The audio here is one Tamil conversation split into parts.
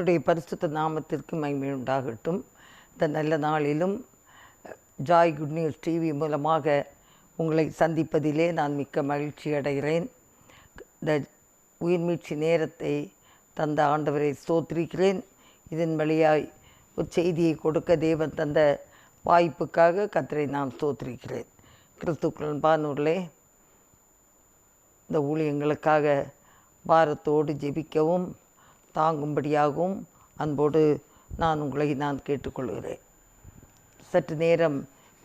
கர்த்துடைய பரிசுத்த நாமத்திற்கு மகிமை உண்டாகட்டும் இந்த நல்ல நாளிலும் ஜாய் குட் நியூஸ் டிவி மூலமாக உங்களை சந்திப்பதிலே நான் மிக்க மகிழ்ச்சி அடைகிறேன். இந்த உயிர்மீட்சி நேரத்தை தந்த ஆண்டவரை ஸ்தோத்திரிக்கிறேன். இதன் வழியாய் ஒரு செய்தியை கொடுக்க தேவன் தந்த வாய்ப்புக்காக கத்தரை நான் ஸ்தோத்திரிக்கிறேன். கிறிஸ்துக்கள் பானூர்லே இந்த ஊழியங்களுக்காக பாரத்தோடு ஜெபிக்கவும். தாங்கும்படியாகவும் அன்போடு நான் உங்களை நான் கேட்டுக்கொள்கிறேன். சற்று நேரம்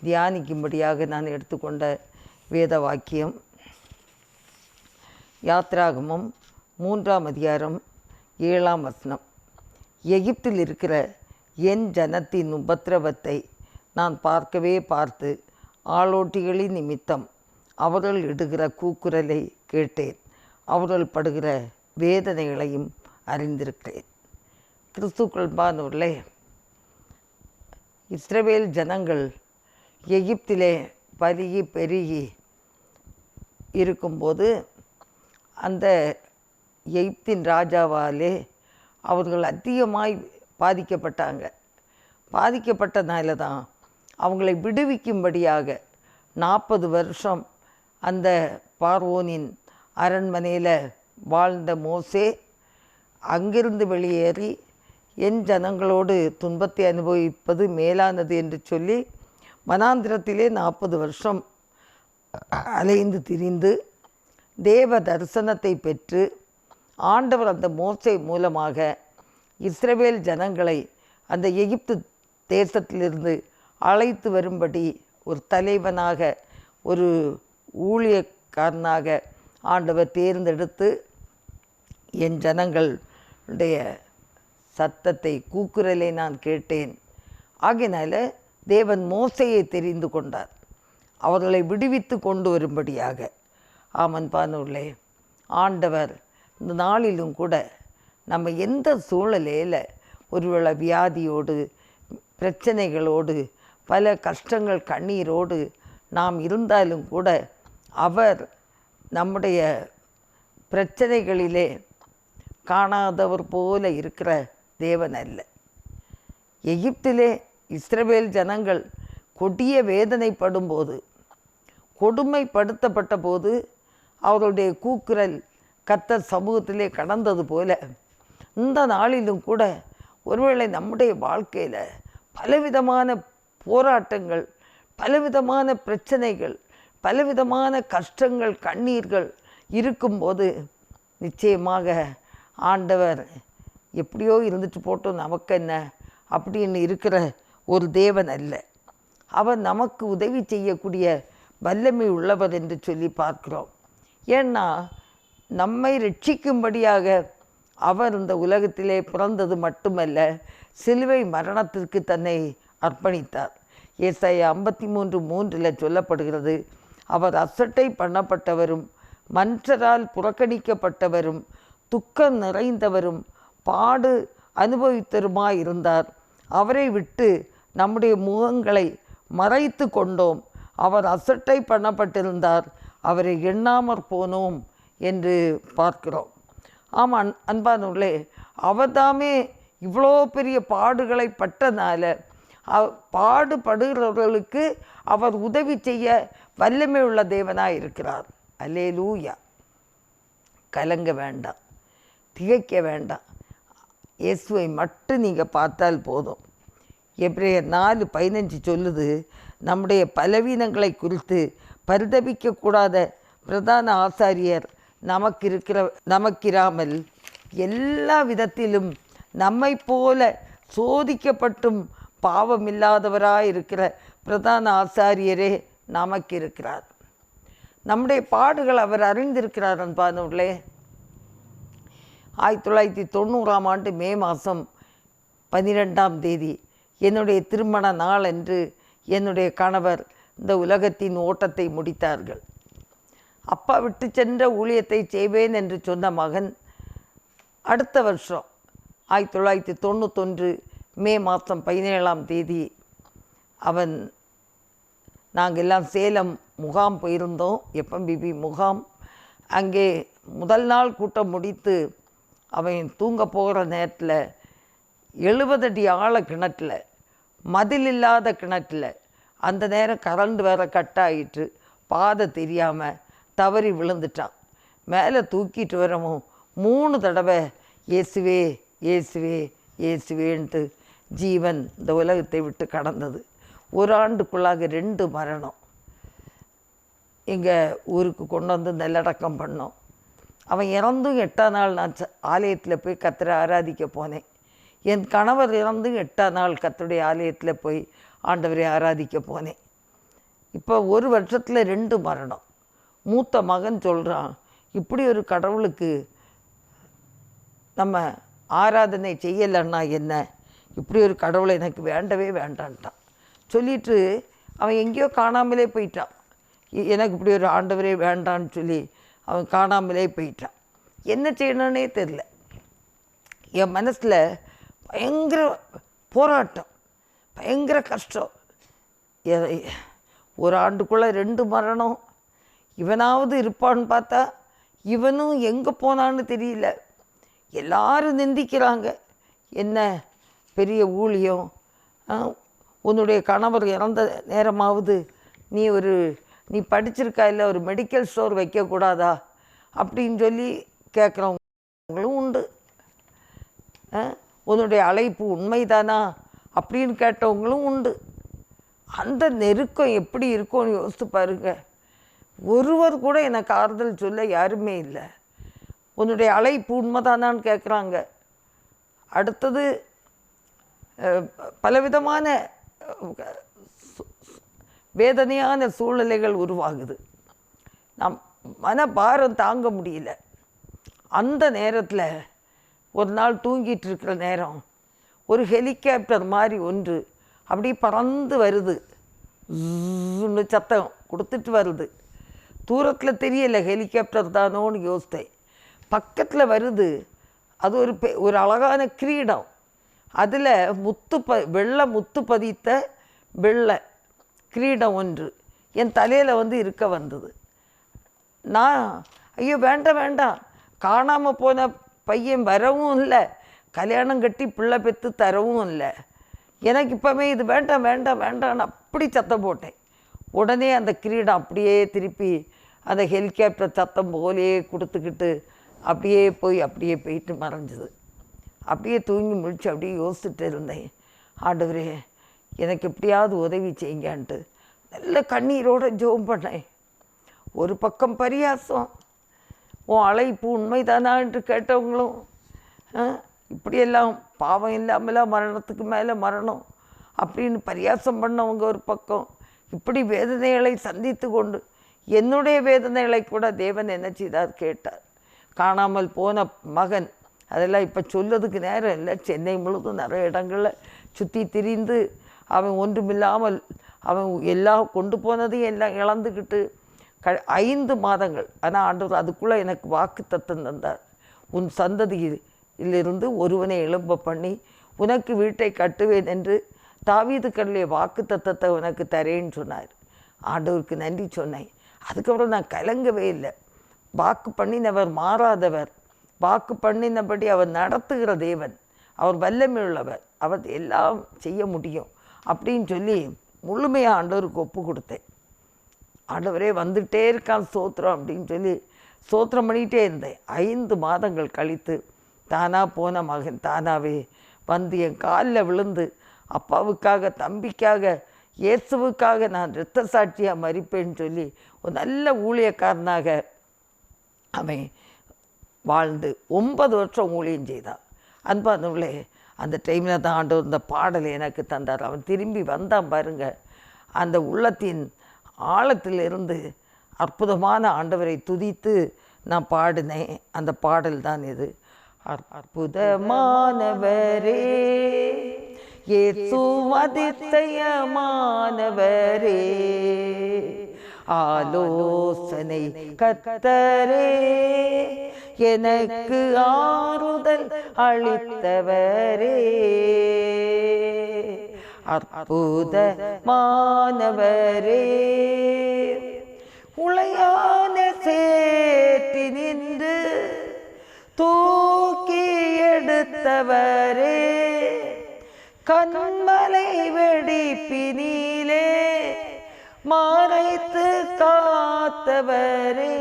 தியானிக்கும்படியாக நான் எடுத்துக்கொண்ட வேத வாக்கியம் யாத்ராகமம் மூன்றாம் அதிகாரம் ஏழாம் வசனம். எகிப்தில் இருக்கிற என் ஜனத்தின் உபத்திரவத்தை நான் பார்க்கவே பார்த்து ஆளோட்டிகளின் நிமித்தம் அவர்கள் இடுகிற கூக்குரலை கேட்டேன். அவர்கள் படுகிற வேதனைகளையும் அறிந்திருக்கிறேன். கிறிஸ்து பானூரில் இஸ்ரவேல் ஜனங்கள் எகிப்திலே பருகி பெருகி இருக்கும்போது அந்த எகிப்தின் ராஜாவாலே அவர்கள் அதிகமாய் பாதிக்கப்பட்டாங்க. பாதிக்கப்பட்டனால தான் அவங்களை விடுவிக்கும்படியாக நாற்பது வருஷம் அந்த பார்வோனின் அரண்மனையில் வாழ்ந்த மோசே அங்கிருந்து வெளியேறி என் ஜனங்களோடு துன்பத்தை அனுபவிப்பது மேலானது என்று சொல்லி மனாந்திரத்திலே நாற்பது வருஷம் அலைந்து திரிந்து தேவ தரிசனத்தை பெற்று ஆண்டவர் அந்த மோசை மூலமாக இஸ்ரவேல் ஜனங்களை அந்த எகிப்து தேசத்திலிருந்து அழைத்து வரும்படி ஒரு தலைவனாக ஒரு ஊழியக்காரனாக ஆண்டவர் தேர்ந்தெடுத்து என் ஜனங்களுடைய சத்தத்தை கூக்குரலை நான் கேட்டேன். ஆகினால தேவன் மோசையை தெரிந்து கொண்டார். அவர்களை விடுவித்து கொண்டு வரும்படியாக. ஆமன் பானூர்லே ஆண்டவர் இந்த நாளிலும் கூட நம்ம எந்த சூழலையில் ஒருவேளை வியாதியோடு பிரச்சனைகளோடு பல கஷ்டங்கள் கண்ணீரோடு நாம் இருந்தாலும் கூட அவர் நம்முடைய பிரச்சனைகளிலே காணாதவர் போல இருக்கிற தேவன் அல்ல. எகிப்திலே இஸ்ரவேல் ஜனங்கள் கொடிய வேதனைப்படும்போது கொடுமைப்படுத்தப்பட்ட போது அவருடைய கூக்குரல் கத்தர் சமூகத்திலே கடந்தது போல இந்த நாளிலும் கூட ஒருவேளை நம்முடைய வாழ்க்கையில் பலவிதமான போராட்டங்கள் பலவிதமான பிரச்சனைகள் பலவிதமான கஷ்டங்கள் கண்ணீர்கள் இருக்கும்போது நிச்சயமாக ஆண்டவர் எப்படியோ இருந்துட்டு போட்டோம் நமக்கு என்ன அப்படின்னு இருக்கிற ஒரு தேவன் அல்ல. அவர் நமக்கு உதவி செய்யக்கூடிய வல்லமை உள்ளவர் என்று சொல்லி பார்க்கிறோம். ஏன்னா நம்மை ரட்சிக்கும்படியாக அவர் இந்த உலகத்திலே பிறந்தது மட்டுமல்ல சிலுவை மரணத்திற்கு தன்னை அர்ப்பணித்தார். ஏசாய ஐம்பத்தி மூன்று மூன்றில் சொல்லப்படுகிறது அவர் அசட்டை பண்ணப்பட்டவரும் மன்றரால் புறக்கணிக்கப்பட்டவரும் துக்கம் நிறைந்தவரும் பாடு அனுபவித்தருமாயிருந்தார். அவரை விட்டு நம்முடைய முகங்களை மறைத்து கொண்டோம். அவர் அசட்டை பண்ணப்பட்டிருந்தார். அவரை எண்ணாமற் போனோம் என்று பார்க்கிறோம். ஆமாம் அன்பானுள்ளே அவர்தாமே இவ்வளோ பெரிய பாடுகளை பட்டனால பாடுபடுகிறவர்களுக்கு அவர் உதவி செய்ய வல்லமை உள்ள தேவனாக இருக்கிறார் அல்லே லூயா கலங்க வேண்டாம். திகைக்க வேண்டாம். இயேசுவை மட்டும் நீங்கள் பார்த்தால் போதும். எப்ரேயர் நாலு பதினஞ்சு சொல்லுது நம்முடைய பலவீனங்களை குறித்து பரிதபிக்கக்கூடாத பிரதான ஆசாரியர் நமக்கு இருக்கிற நமக்கிராமல் எல்லா விதத்திலும் நம்மை போல சோதிக்கப்பட்டும் பாவமில்லாதவராக இருக்கிற பிரதான ஆசாரியரே நமக்கு இருக்கிறார் நம்முடைய பாடுகள் அவர் அறிந்திருக்கிறார் அன்பானவர்களே. ஆயிரத்தி தொள்ளாயிரத்தி தொண்ணூறாம் ஆண்டு மே மாதம் பன்னிரெண்டாம் தேதி என்னுடைய திருமண நாள் என்று என்னுடைய கணவர் இந்த உலகத்தின் ஓட்டத்தை முடித்தார்கள். அப்பா விட்டு சென்ற ஊழியத்தை செய்வேன் என்று சொன்ன மகன் அடுத்த வருஷம் ஆயிரத்தி தொள்ளாயிரத்தி தொண்ணூத்தொன்று மே மாதம் பதினேழாம் தேதி அவன் நாங்கள் எல்லாம் சேலம் முகாம் போயிருந்தோம். எஃப்எம்பிபி முகாம். அங்கே முதல் நாள் கூட்டம் முடித்து அவன் தூங்க போகிற நேரத்தில் எழுபது அடி ஆழ கிணற்றில் மதில் இல்லாத கிணற்றுல அந்த நேரம் கரண்ட் வேற கட் ஆகிட்டு பாதை தெரியாமல் தவறி விழுந்துட்டான். மேலே தூக்கிட்டு வரவும் மூணு தடவை இயேசுவே இயேசுவே இயேசுவேன்ட்டு ஜீவன் இந்த உலகத்தை விட்டு கடந்தது. ஒரு ஆண்டுக்குள்ளாக ரெண்டு மரணம். எங்கள் ஊருக்கு கொண்டு வந்து நல்லடக்கம் பண்ணோம். அவன் இறந்தும் எட்டாம் நாள் நான் ஆலயத்தில் போய் கத்தரை ஆராதிக்க போனேன். என் கணவர் இறந்தும் எட்டாம் நாள் கத்தருடைய ஆலயத்தில் போய் ஆண்டவரை ஆராதிக்க போனேன். இப்போ ஒரு வருஷத்தில் ரெண்டு மரணம். மூத்த மகன் சொல்கிறான் இப்படி ஒரு கடவுளுக்கு நம்ம ஆராதனை செய்யலைன்னா என்ன? இப்படி ஒரு கடவுளை எனக்கு வேண்டவே வேண்டான்ட்டான். சொல்லிட்டு அவன் எங்கேயோ காணாமலே போயிட்டான். எனக்கு இப்படி ஒரு ஆண்டவரே வேண்டான்னு சொல்லி அவன் காணாமலே போயிட்டான். என்ன செய்யணுன்னே தெரில என் மனசில் பயங்கர போராட்டம் பயங்கர கஷ்டம். ஒரு ஆண்டுக்குள்ளே ரெண்டு மரணம். இவனாவது இருப்பான்னு பார்த்தா இவனும் எங்கே போனான்னு தெரியல. எல்லாரும் நிந்திக்கிறாங்க. என்ன பெரிய ஊழியம்? உன்னுடைய கணவர் இறந்த நேரமாவது நீ ஒரு நீ படிச்சிருக்கா இல்லை ஒரு மெடிக்கல் ஸ்டோர் வைக்கக்கூடாதா? அப்படின்னு சொல்லி கேட்குறவங்களும் உண்டு. ஆ, உன்னுடைய அழைப்பு உண்மைதானா? அப்படின்னு கேட்டவங்களும் உண்டு. அந்த நெருக்கம் எப்படி இருக்கும்னு யோசித்து பாருங்க. ஒருவர் கூட எனக்கு ஆறுதல் சொல்ல யாருமே இல்லை. உன்னுடைய அழைப்பு உண்மைதானான்னு கேட்குறாங்க. அடுத்தது பலவிதமான வேதனையான சூழ்நிலைகள் உருவாகுது. நம் மனபாரம் தாங்க முடியல. அந்த நேரத்தில் ஒரு நாள் தூங்கிட்டு இருக்கிற நேரம் ஒரு ஹெலிகாப்டர் மாதிரி ஒன்று அப்படியே பறந்து வருது. ஜூன்னு சத்தம் கொடுத்துட்டு வருது. தூரத்தில் தெரியல ஹெலிகாப்டர் தானோன்னு யோசித்தேன். பக்கத்தில் வருது. அது ஒரு பெ ஒரு அழகான கிரீடம். அதில் முத்து ப வெள்ளை முத்து பதித்த வெள்ளை. கிரீடம் ஒன்று. என் தலையில் வந்து இருக்க வந்தது. நான் ஐயோ வேண்டாம் வேண்டாம். காணாமல் போன பையன் வரவும் இல்லை. கல்யாணம் கட்டி பிள்ளை பெற்று தரவும் இல்லை. எனக்கு இப்போவே இது வேண்டாம் வேண்டாம் வேண்டாம்னு அப்படி சத்தம் போட்டேன். உடனே அந்த கிரீடம் அப்படியே திருப்பி அந்த ஹெலிகாப்டர் சத்தம் போலேயே கொடுத்துக்கிட்டு அப்படியே போய் அப்படியே போயிட்டு மறைஞ்சிது. அப்படியே தூங்கி முழிச்சு அப்படியே யோசிச்சுட்டு இருந்தேன். ஆண்டவரே எனக்கு எப்படியாவது உதவி செய்யுங்கன்ட்டு. நல்ல கண்ணீரோட ஜோம் பண்ணேன். ஒரு பக்கம் பரியாசம். உன் அழைப்பு உண்மைதானான்ட்டு கேட்டவங்களும் இப்படியெல்லாம் பாவம் இல்லாமலாம் மரணத்துக்கு மேலே மரணம் அப்படின்னு பரியாசம் பண்ணவங்க ஒரு பக்கம். இப்படி வேதனைகளை சந்தித்து கொண்டு என்னுடைய வேதனைகளை கூட தேவன் என்ன செய்தார் கேட்டார். காணாமல் போன மகன் அதெல்லாம் இப்போ சொல்லதுக்கு நேரம் இல்லை. சென்னை முழுதும் நிறைய இடங்களில் சுற்றி திரிந்து அவன் ஒன்றுமில்லாமல் அவன் எல்லாம் கொண்டு போனதையும் எல்லாம் இழந்துக்கிட்டு க ஐந்து மாதங்கள். ஆனால் ஆண்டவர் அதுக்குள்ளே எனக்கு வாக்கு தத்தம் தந்தார். உன் சந்ததியிலிருந்து ஒருவனை எழும்ப பண்ணி உனக்கு வீட்டை கட்டுவேன் என்று தாவீது கல்லிய வாக்கு தத்தத்தை உனக்கு தரேன்னு சொன்னார். ஆண்டவருக்கு நன்றி சொன்னேன். அதுக்கப்புறம் நான் கலங்கவே இல்லை. வாக்கு பண்ணினவர் மாறாதவர். வாக்கு பண்ணினபடி அவர் நடத்துகிற தேவன். அவர் வல்லமையுள்ளவர். அவர் எல்லாம் செய்ய முடியும். அப்படின்னு சொல்லி முழுமையாக ஆண்டவருக்கு ஒப்பு கொடுத்தேன். ஆண்டவரே வந்துட்டே இருக்கான் சோத்திரம் அப்படின்னு சொல்லி சோத்திரம் பண்ணிகிட்டே இருந்தேன். ஐந்து மாதங்கள் கழித்து தானாக போன மகன் தானாவே வந்து என் காலில் விழுந்து அப்பாவுக்காக தம்பிக்காக இயேசுவுக்காக நான் இரத்த சாட்சியாக மறிப்பேன்னு சொல்லி ஒரு நல்ல ஊழியக்காரனாக அவன் வாழ்ந்து ஒன்பது வருஷம் ஊழியம் செய்தான். அன்பானவர்களே அந்த டைமில் தான் ஆண்டவர் இந்த பாடலை எனக்கு தந்தார். அவன் திரும்பி வந்தான் பாருங்க. அந்த உள்ளத்தின் ஆழத்திலிருந்து அற்புதமான ஆண்டவரை துதித்து நான் பாடினேன். அந்த பாடல் தான் இது. அற்புதமானவரே ஏ அதிசயமானவரே. ஆலோசனை கத்தரே எனக்கு ஆறுதல் அளித்தவரே. அற்புத மாணவரே உளையான சேற்றி நின்று தூக்கி எடுத்தவரே. கண்மலை வெடிப்பினிலே மறைத்து காத்தவரே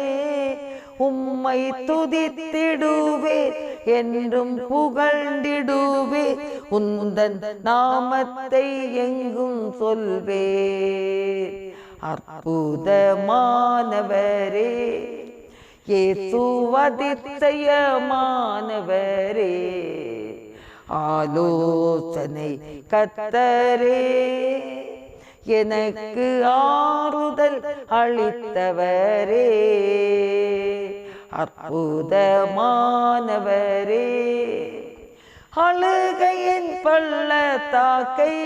உம்மை துதித்திடுவே என்றும் புகழ்ந்திடுவே உந்தன் நாமத்தை எங்கும் சொல்வே அற்புதமானவரே இயேசுவதிசயமானவரே ஆலோசனை கத்தரே. எனக்கு ஆறுதல் அளித்தவரே. அற்புதமானவரே. அழுகையின் பள்ளத்தாக்கை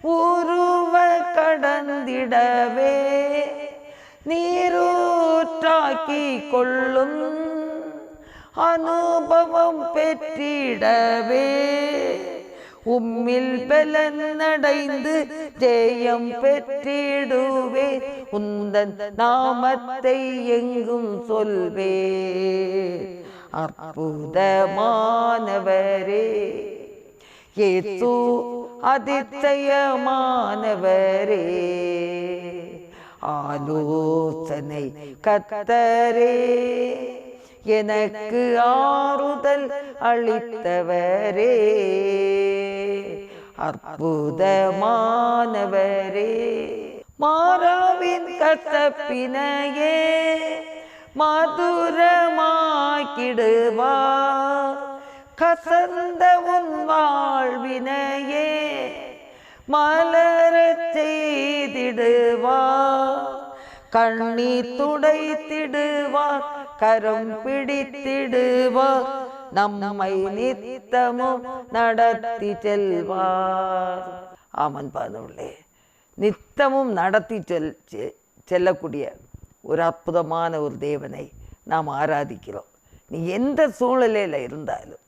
உருவ கடந்திடவே. நீரூற்றாக்கி கொள்ளும் அனுபவம் பெற்றிடவே. உம்மில் பலனடைந்து ஜெயம் பெற்றிடுவே. உந்தன் நாமத்தை எங்கும் சொல்வே. அற்புதமானவரே இயேசு அதிசயமானவரே ஆலோசனை கத்தரே. எனக்கு ஆறுதல் அளித்தவரே அற்புதமானவரே. மாறாவின் கசப்பினையே மதுரமாக்கிடுவா. கசந்த உன் வாழ்வினையே மலரச் செய்திடுவா. கண்ணி துடைத்திடுவார் கரம் பிடித்திடுவார் நம்மை நித்தமும் நடத்தி செல்வார். ஆமன் பாதவுள்ளே நித்தமும் நடத்தி செல் செ- செல்லக்கூடிய ஒரு அற்புதமான ஒரு தேவனை நாம் ஆராதிக்கிறோம். நீ எந்த சூழ்நிலையில் இருந்தாலும்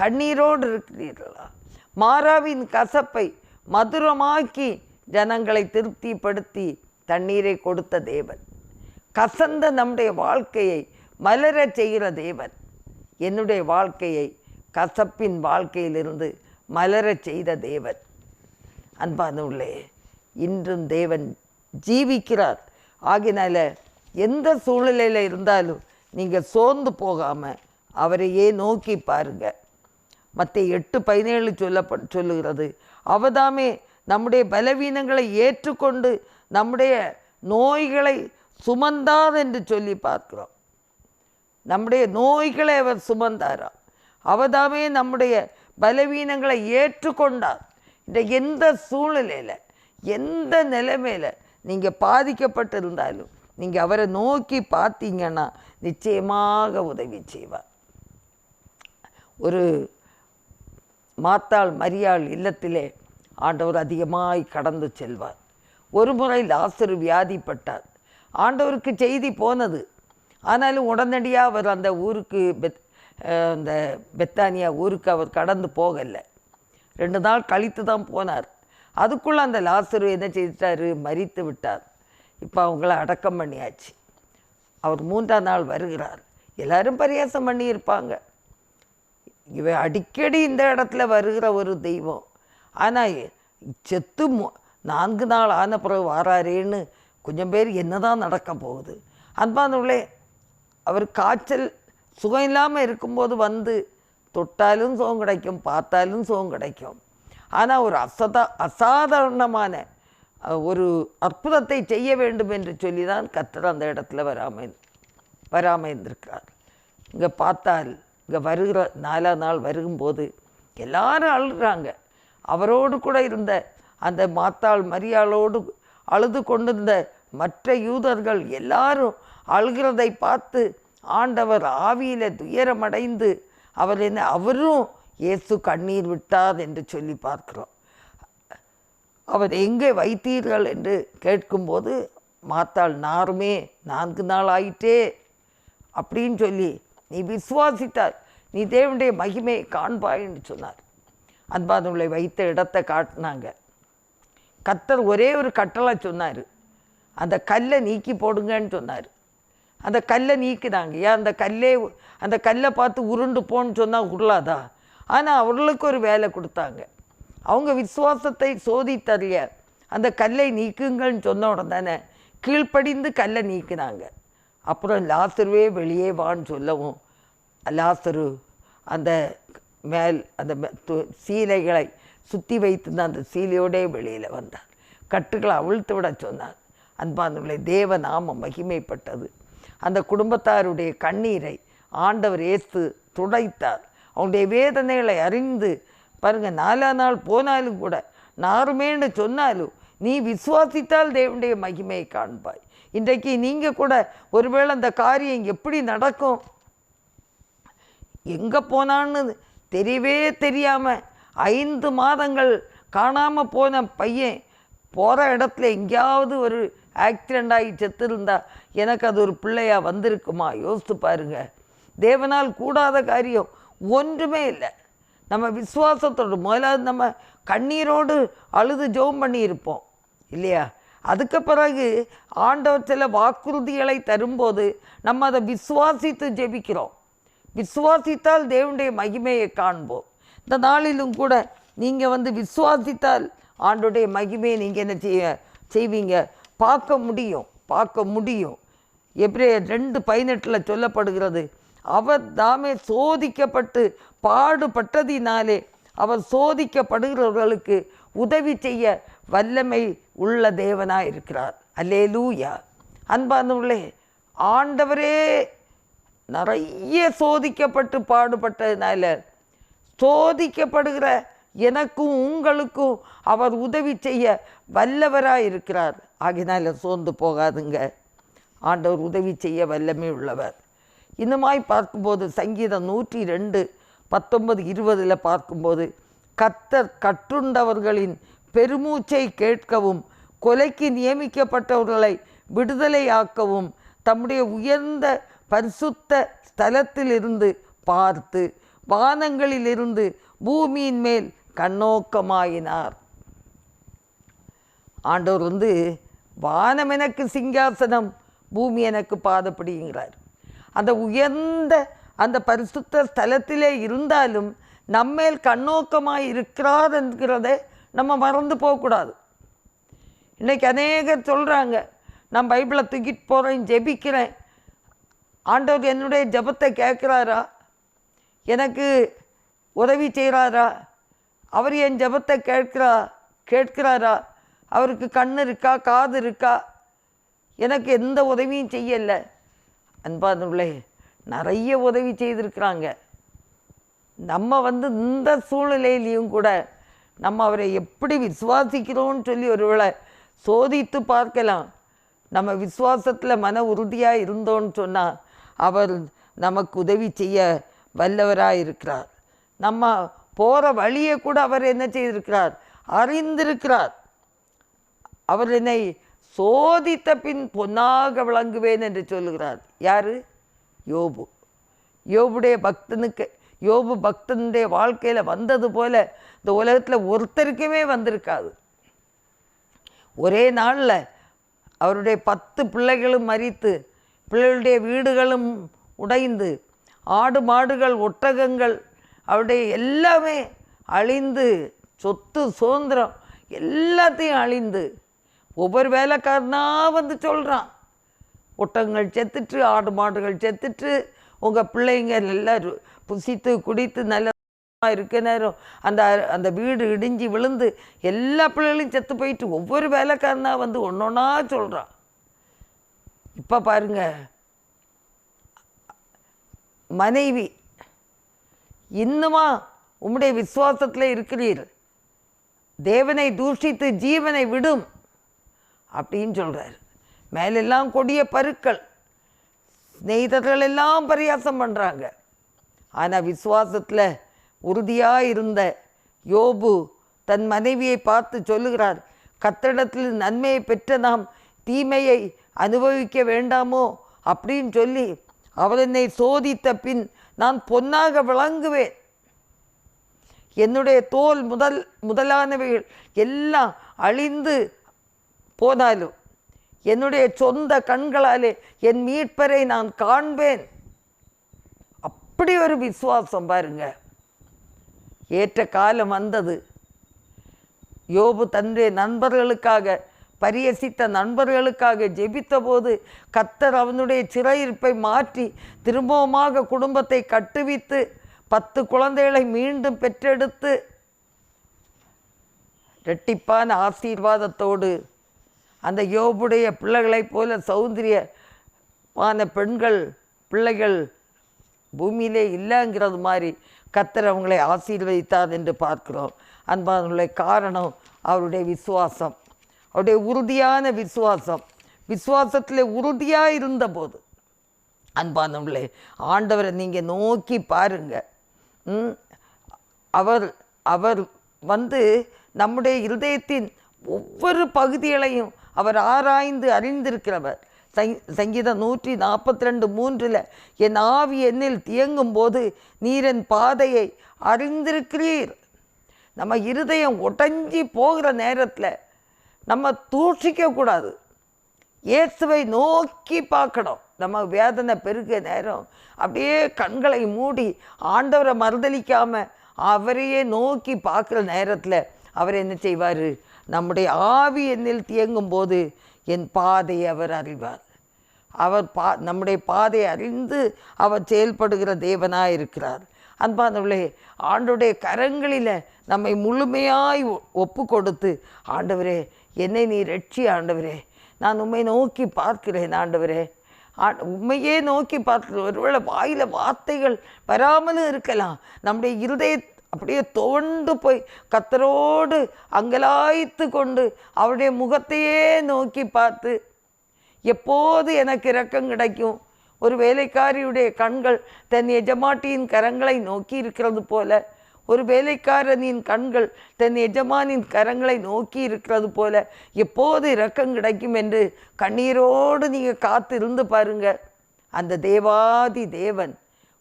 கண்ணீரோடு இருக்கிறீர்களா? மாறாவின் கசப்பை மதுரமாக்கி ஜனங்களை திருப்திப்படுத்தி தண்ணீரை கொடுத்த தேவன். கசந்த நம்முடைய வாழ்க்கையை மலரச் செய்கிற தேவன். என்னுடைய வாழ்க்கையை கசப்பின் வாழ்க்கையிலிருந்து மலரச் செய்த தேவன். அன்பானவர்களே இன்றும் தேவன் ஜீவிக்கிறார். ஆகினால எந்த சூழ்நிலையில் இருந்தாலும் நீங்கள் சோர்ந்து போகாமல் அவரையே நோக்கி பாருங்க. மற்ற எட்டு பதினேழு சொல்லப்ப சொல்லுகிறது அவதாமே நம்முடைய பலவீனங்களை ஏற்றுக்கொண்டு நம்முடைய நோய்களை சுமந்தார் என்று சொல்லி பார்க்கிறோம். நம்முடைய நோய்களை அவர் சுமந்தாராம் அவதாமே நம்முடைய பலவீனங்களை ஏற்றுக்கொண்டார். இந்த எந்த சூழ்நிலையில் எந்த நிலைமையில் நீங்கள் பாதிக்கப்பட்டிருந்தாலும் நீங்கள் அவரை நோக்கி பார்த்தீங்கன்னா நிச்சயமாக உதவி செய்வார். ஒரு மாத்தாள் மரியாள் இல்லத்திலே ஆண்டவர் அதிகமாய் கடந்து செல்வார். ஒரு முறை லாசரு வியாதிப்பட்டார். ஆண்டவருக்கு செய்தி போனது. ஆனாலும் உடனடியாக அவர் அந்த ஊருக்கு பெத் அந்த பெத்தானியா ஊருக்கு அவர் கடந்து போகலை. ரெண்டு நாள் கழித்து தான் போனார். அதுக்குள்ளே அந்த லாசரு என்ன செய்துட்டார்? மறித்து விட்டார். இப்போ அவங்கள அடக்கம் பண்ணியாச்சு. அவர் மூன்றாம் நாள் வருகிறார். எல்லாரும் பரியாசம் பண்ணியிருப்பாங்க. இவ அடிக்கடி இந்த இடத்துல வருகிற ஒரு தெய்வம். ஆனால் செத்து மு- நான்கு நாள் ஆன பிறகு வாராரேன்னு கொஞ்சம் பேர் என்னதான் நடக்க போகுது. அன்பானவர்களே அவர் காய்ச்சல் சுகம் இல்லாமல் இருக்கும்போது வந்து தொட்டாலும் சுகம் கிடைக்கும் பார்த்தாலும் சுகம் கிடைக்கும். ஆனால் ஒரு அசதா அசாதாரணமான ஒரு அற்புதத்தை செய்ய வேண்டும் என்று சொல்லி தான் கத்தர் அந்த இடத்துல வராமல் வராமல் இருந்திருக்கிறார் இங்கே பார்த்தால் இங்கே வருகிற நாலா நாள் வருகும்போது எல்லாரும் அழுகிறாங்க. அவரோடு கூட இருந்த அந்த மாத்தாள் மரியாளோடு அழுது கொண்டிருந்த மற்ற யூதர்கள் எல்லாரும் அழுகிறதை பார்த்து ஆண்டவர் ஆவியில் துயரமடைந்து அவர் என்ன அவரும் இயேசு கண்ணீர் விட்டார் என்று சொல்லி பார்க்கிறோம். அவர் எங்கே வைத்தீர்கள் என்று கேட்கும்போது மாத்தாள் நாருமே நான்கு நாள் ஆயிட்டே அப்படின்னு சொல்லி நீ விசுவாசித்தார் நீ தேவனுடைய மகிமையை காண்பாய் என்று சொன்னார். அன்பானவளை வைத்த இடத்தை காட்டினாங்க. கத்தர் ஒரே ஒரு கட்டளை சொன்னார். அந்த கல்லை நீக்கி போடுங்கன்னு சொன்னார். அந்த கல்லை நீக்கினாங்க. ஏன் அந்த கல்லே அந்த கல்லை பார்த்து உருண்டு போன்னு சொன்னால் உருளாதா? ஆனால் அவர்களுக்கு ஒரு வேலை கொடுத்தாங்க. அவங்க விசுவாசத்தை சோதித்தறிய அந்த கல்லை நீக்குங்கள்னு சொன்ன உடனே கீழ்ப்படிந்து கல்லை நீக்கினாங்க. அப்புறம் லாசருவே வெளியே வான்னு சொல்லவும் லாசரு அந்த மேல் அந்த து- சீலைகளை சுற்றி வைத்திருந்த அந்த சீலையோடே வெளியில் வந்தார் கட்டுகளை அவிழ்த்து விட சொன்னார் அன்பானுடைய தேவ நாமம் மகிமைப்பட்டது. அந்த குடும்பத்தாருடைய கண்ணீரை ஆண்டவர் ஏத்து துடைத்தார். அவனுடைய வேதனைகளை அறிந்து பாருங்க நாலா நாள் போனாலும் கூட நாருமேன்னு சொன்னாலும் நீ விசுவாசித்தால் தேவனுடைய மகிமையை காண்பாய். இன்றைக்கு நீங்கள் கூட ஒருவேளை அந்த காரியம் எப்படி நடக்கும்? எங்கே போனான்னு தெரியவே தெரியாமல் ஐந்து மாதங்கள் காணாமல் போன பையன் போகிற இடத்துல எங்கேயாவது ஒரு ஆக்சிடெண்ட் ஆகி செத்துருந்தா எனக்கு அது ஒரு பிள்ளையாக வந்திருக்குமா? யோசித்து பாருங்க. தேவனால் கூடாத காரியம் ஒன்றுமே இல்லை. நம்ம விசுவாசத்தோடு முதலாவது நம்ம கண்ணீரோடு அழுது ஜோம் பண்ணியிருப்போம். இல்லையா? அதுக்கு பிறகு ஆண்டவர் சில வாக்குறுதிகளை தரும்போது நம்ம அதை விசுவாசித்து ஜெபிக்கிறோம். விசுவாசித்தால் தேவனுடைய மகிமையை காண்போம். இந்த நாளிலும் கூட நீங்கள் வந்து விசுவாசித்தால் ஆண்டுடைய மகிமையை நீங்கள் என்ன செய்ய செய்வீங்க? பார்க்க முடியும் பார்க்க முடியும். எப்படி ரெண்டு பதினெட்டில் சொல்லப்படுகிறது அவர் தாமே சோதிக்கப்பட்டு பாடுபட்டதினாலே அவர் சோதிக்கப்படுகிறவர்களுக்கு உதவி செய்ய வல்லமை உள்ள தேவனாக இருக்கிறார் அல்லே லூயா அன்பானவர்களே ஆண்டவரே நிறைய சோதிக்கப்பட்டு பாடுபட்டதுனால சோதிக்கப்படுகிற எனக்கும் உங்களுக்கும் அவர் உதவி செய்ய வல்லவராக இருக்கிறார் ஆகினால சோர்ந்து போகாதுங்க. ஆண்டவர் உதவி செய்ய வல்லமை உள்ளவர். இந்தமாய் பார்க்கும்போது சங்கீதம் நூற்றி ரெண்டு பத்தொன்பது இருபதில் பார்க்கும்போது கத்தர் கற்றுண்டவர்களின் பெருமூச்சை கேட்கவும் கொலைக்கு நியமிக்கப்பட்டவர்களை விடுதலையாக்கவும் தம்முடைய உயர்ந்த பரிசுத்த ஸ்தலத்திலிருந்து பார்த்து வானங்களிலிருந்து பூமியின் மேல் கண்ணோக்கமாயினார். ஆண்டவர் வந்து வானம் எனக்கு சிங்காசனம் பூமி எனக்கு பாதப்படிங்கிறார். அந்த உயர்ந்த அந்த பரிசுத்த ஸ்தலத்திலே இருந்தாலும் நம்மேல் கண்ணோக்கமாக இருக்கிறார் என்கிறத நம்ம மறந்து போகக்கூடாது. இன்றைக்கி அநேகர் சொல்கிறாங்க நான் பைபிளை தூக்கிட்டு போகிறேன் ஜெபிக்கிறேன். ஆண்டவர் என்னுடைய ஜெபத்தை கேட்குறாரா? எனக்கு உதவி செய்கிறாரா அவர் என் ஜெபத்தை கேட்கிறா கேட்கிறாரா? அவருக்கு கண் இருக்கா காது இருக்கா? எனக்கு எந்த உதவியும் செய்யலை. அன்பானுள்ளே நிறைய உதவி செய்திருக்கிறாங்க. நம்ம வந்து இந்த சூழ்நிலையிலையும் கூட நம்ம அவரை எப்படி விசுவாசிக்கிறோம்னு சொல்லி ஒருவேளை சோதித்து பார்க்கலாம். நம்ம விசுவாசத்தில் மன உறுதியாக இருந்தோன்னு சொன்னால் அவர் நமக்கு உதவி செய்ய வல்லவராக இருக்கிறார் நம்ம போகிற வழியை கூட அவர் என்ன செய்திருக்கிறார்? அறிந்திருக்கிறார். அவர் என்னை சோதித்த பின் பொன்னாக விளங்குவேன் என்று சொல்லுகிறார். யார்? யோபு. யோபுடைய பக்தனுக்கு யோபு பக்தனுடைய வாழ்க்கையில் வந்தது போல இந்த உலகத்தில் ஒருத்தருக்குமே வந்திருக்காது. ஒரே நாளில் அவருடைய பத்து பிள்ளைகளும் மறித்து பிள்ளைகளுடைய வீடுகளும் உடைந்து ஆடு மாடுகள் ஒட்டகங்கள் அவருடைய எல்லாமே அழிந்து சொத்து சுதந்திரம் எல்லாத்தையும் அழிந்து ஒவ்வொரு வேலைக்காரனாக வந்து சொல்கிறான் ஒட்டகங்கள் செத்துட்டு ஆடு மாடுகள் செத்துட்டு உங்கள் பிள்ளைங்க நல்லா புசித்து குடித்து நல்ல இருக்க நேரம் அந்த அந்த வீடு இடிஞ்சு விழுந்து எல்லா பிள்ளைகளையும் செத்து போயிட்டு ஒவ்வொரு வேலைக்காரனா வந்து ஒன்றொன்னா சொல்கிறான் இப்போ பாருங்க மனைவி இன்னுமா உம்முடைய விசுவாசத்தில் இருக்கிறீர்? தேவனை தூஷித்து ஜீவனை விடும் அப்படின்னு சொல்கிறார் மேலெல்லாம் கொடிய பருக்கள். ஸ்நேகிதர்கள் எல்லாம் பரியாசம் பண்ணுறாங்க ஆனால் விசுவாசத்தில் உறுதியாக இருந்த யோபு தன் மனைவியை பார்த்து சொல்லுகிறார் கத்தடத்தில் நன்மையை பெற்ற நாம் தீமையை அனுபவிக்க வேண்டாமோ? அப்படின்னு சொல்லி அவர் என்னை சோதித்த பின் நான் பொன்னாக விளங்குவேன். என்னுடைய தோல் முதல் முதலானவைகள் எல்லாம் அழிந்து போனாலும் என்னுடைய சொந்த கண்களாலே என் மீட்பரை நான் காண்பேன். அப்படி ஒரு விசுவாசம் பாருங்க. ஏற்ற காலம் வந்தது. யோபு தன்னுடைய நண்பர்களுக்காக பரியசித்த நண்பர்களுக்காக ஜெபித்தபோது கத்தர் அவனுடைய சிறையிருப்பை மாற்றி திரும்பவுமாக குடும்பத்தை கட்டுவித்து பத்து குழந்தைகளை மீண்டும் பெற்றெடுத்து ரெட்டிப்பான ஆசீர்வாதத்தோடு அந்த யோபுடைய பிள்ளைகளைப் போல சௌந்தரியமான பெண்கள் பிள்ளைகள் பூமியிலே இல்லைங்கிறது மாதிரி கத்தர் அவங்களை ஆசீர்வதித்தார் என்று பார்க்கிறோம். அன்பானுடைய காரணம் அவருடைய விசுவாசம். அவருடைய உறுதியான விசுவாசம் விசுவாசத்தில் உறுதியாக இருந்தபோது அன்பானவர்களே ஆண்டவரை நீங்கள் நோக்கி பாருங்கள் அவர் அவர் வந்து நம்முடைய இருதயத்தின் ஒவ்வொரு பகுதிகளையும் அவர் ஆராய்ந்து அறிந்திருக்கிறவர். சங்கீதம் நூற்றி நாற்பத்தி ரெண்டு மூன்றில் என் ஆவி என்னில் தியங்கும் போது நீரன் பாதையை அறிந்திருக்கிறீர். நம்ம இருதயம் உடஞ்சி போகிற நேரத்தில் நம்ம தூஷிக்கக்கூடாது. இயேசுவை நோக்கி பார்க்கணும். நம்ம வேதனை பெருக நேரம் அப்படியே கண்களை மூடி ஆண்டவரை மறுதளிக்காமல் அவரையே நோக்கி பார்க்குற நேரத்தில் அவர் என்ன செய்வார்? நம்முடைய ஆவி என்னில் தேங்கும் போது என் பாதையை அவர் அறிவார். அவர் பா நம்முடைய பாதையை அறிந்து அவர் செயல்படுகிற தேவனாக இருக்கிறார். அன்பானவர்களே ஆண்டுடைய கரங்களில் நம்மை முழுமையாய் ஒ- ஒப்பு கொடுத்து ஆண்டவரே என்னை நீ ரட்சி ஆண்டவரே. நான் உண்மை நோக்கி பார்க்கிறேன் ஆண்டவரே. உண்மையே நோக்கி பார்த்து ஒருவேளை வாயில வார்த்தைகள் வராமலும் இருக்கலாம். நம்முடைய இருதய அப்படியே தோண்டு போய் கத்தரோடு அங்கலாய்த்து கொண்டு அவருடைய முகத்தையே நோக்கி பார்த்து எப்போது எனக்கு இரக்கம் கிடைக்கும்? ஒரு வேலைக்காரியுடைய கண்கள் தன் எஜமாட்டியின் கரங்களை நோக்கி இருக்கிறது போல ஒரு வேலைக்காரனின் கண்கள் தன் எஜமானின் கரங்களை நோக்கி இருக்கிறது போல எப்போது இரக்கம் கிடைக்கும் என்று கண்ணீரோடு நீங்கள் காத்திருந்து பாருங்க. அந்த தேவாதி தேவன்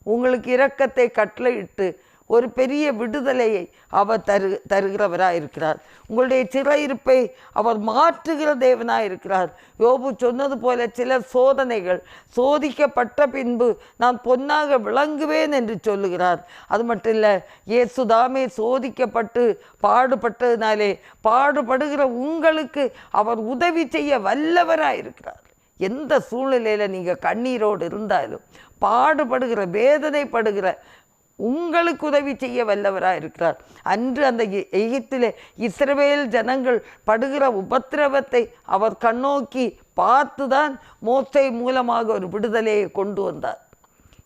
உங்களுக்கு இரக்கத்தை கட்டளையிட்டு ஒரு பெரிய விடுதலையை அவர் தரு தருகிறவராக இருக்கிறார் உங்களுடைய சிறையிருப்பை அவர் மாற்றுகிற தேவனாக இருக்கிறார் யோபு சொன்னது போல சில சோதனைகள் சோதிக்கப்பட்ட பின்பு நான் பொன்னாக விளங்குவேன் என்று சொல்லுகிறார். அது மட்டும் இல்லை இயேசுதாமே சோதிக்கப்பட்டு பாடுபட்டதினாலே பாடுபடுகிற உங்களுக்கு அவர் உதவி செய்ய வல்லவராக இருக்கிறார் எந்த சூழ்நிலையில் நீங்கள் கண்ணீரோடு இருந்தாலும் பாடுபடுகிற வேதனைப்படுகிற உங்களுக்கு உதவி செய்ய வல்லவராக இருக்கிறார். அன்று அந்த எகிப்திலே இஸ்ரவேல் ஜனங்கள் படுகிற உபத்திரவத்தை அவர் கண்ணோக்கி பார்த்து தான் மோசை மூலமாக ஒரு விடுதலையை கொண்டு வந்தார்.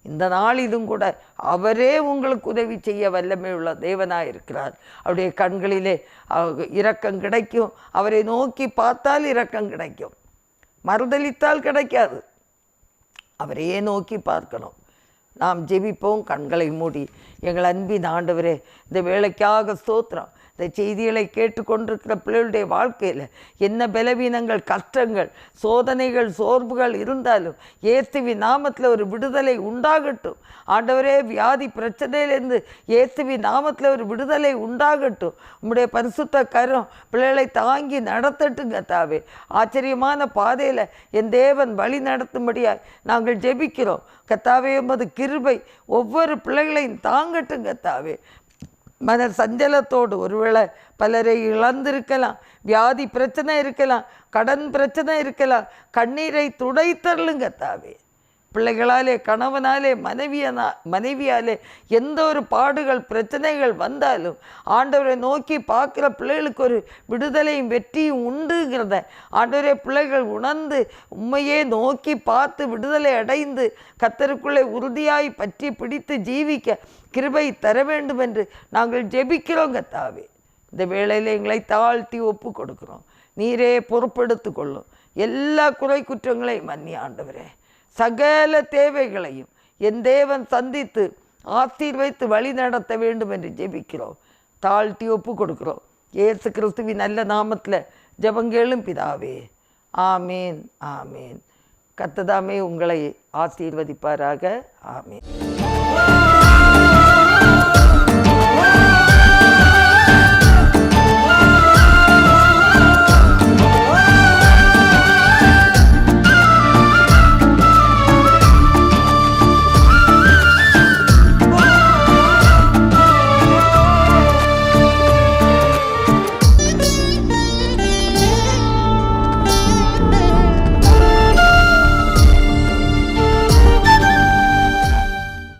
இந்த நாளிலும் கூட அவரே உங்களுக்கு உதவி செய்ய வல்லமை உள்ள தேவனாக இருக்கிறார். அவருடைய கண்களிலே இரக்கம் கிடைக்கும். அவரை நோக்கி பார்த்தால் இரக்கம் கிடைக்கும். மறுதலித்தால் கிடைக்காது. அவரையே நோக்கி பார்க்கணும். நாம் ஜெபிப்போம் கண்களை மூடி. எங்கள் அன்பின் ஆண்டவரே இந்த வேலைக்காக ஸ்தோத்திரம். இந்த செய்திகளை கேட்டுக்கொண்டிருக்கிற பிள்ளைகளுடைய வாழ்க்கையில் என்ன பலவீனங்கள் கஷ்டங்கள் சோதனைகள் சோர்வுகள் இருந்தாலும் ஏசுவி நாமத்தில் ஒரு விடுதலை உண்டாகட்டும். ஆண்டவரே வியாதி பிரச்சனையிலேருந்து ஏசுவி நாமத்தில் ஒரு விடுதலை உண்டாகட்டும். உங்களுடைய பரிசுத்த கரம் பிள்ளைகளை தாங்கி நடத்தட்டுங்க தாவே. ஆச்சரியமான பாதையில் என் தேவன் வழி நடத்தும்படியாய் நாங்கள் ஜெபிக்கிறோம். கத்தாவே என்பது கிருபை ஒவ்வொரு பிள்ளைகளையும் தாங்கட்டும் கத்தாவே மன சஞ்சலத்தோடு ஒருவேளை பலரை இழந்திருக்கலாம். வியாதி பிரச்சனை இருக்கலாம். கடன் பிரச்சனை இருக்கலாம். கண்ணீரை துடைத்தருளுங்க தாவே. பிள்ளைகளாலே கணவனாலே மனைவியனா மனைவியாலே எந்த ஒரு பாடுகள் பிரச்சனைகள் வந்தாலும் ஆண்டவரை நோக்கி பார்க்குற பிள்ளைகளுக்கு ஒரு விடுதலையும் வெற்றியும் உண்டுங்கிறத ஆண்டவரே பிள்ளைகள் உணர்ந்து உண்மையே நோக்கி பார்த்து விடுதலை அடைந்து கத்தருக்குள்ளே உறுதியாய் பற்றி பிடித்து ஜீவிக்க கிருபை தர வேண்டும் என்று நாங்கள் ஜெபிக்கிறோம் கத்தாவே இந்த வேளையில் எங்களை தாழ்த்தி ஒப்பு கொடுக்குறோம். நீரே பொறுப்பெடுத்து கொள்ளும். எல்லா குறை குற்றங்களையும் மன்னி ஆண்டவரே. சகல தேவைகளையும் என் தேவன் சந்தித்து ஆசீர்வைத்து வழி நடத்த வேண்டும் என்று ஜெபிக்கிறோம். தாழ்த்தி ஒப்பு கொடுக்குறோம். ஏசு கிறிஸ்துவின் நல்ல நாமத்தில் ஜெபங்கேளும் பிதாவே. ஆமேன் ஆமேன். கத்ததாமே உங்களை ஆசீர்வதிப்பாராக. ஆமேன்.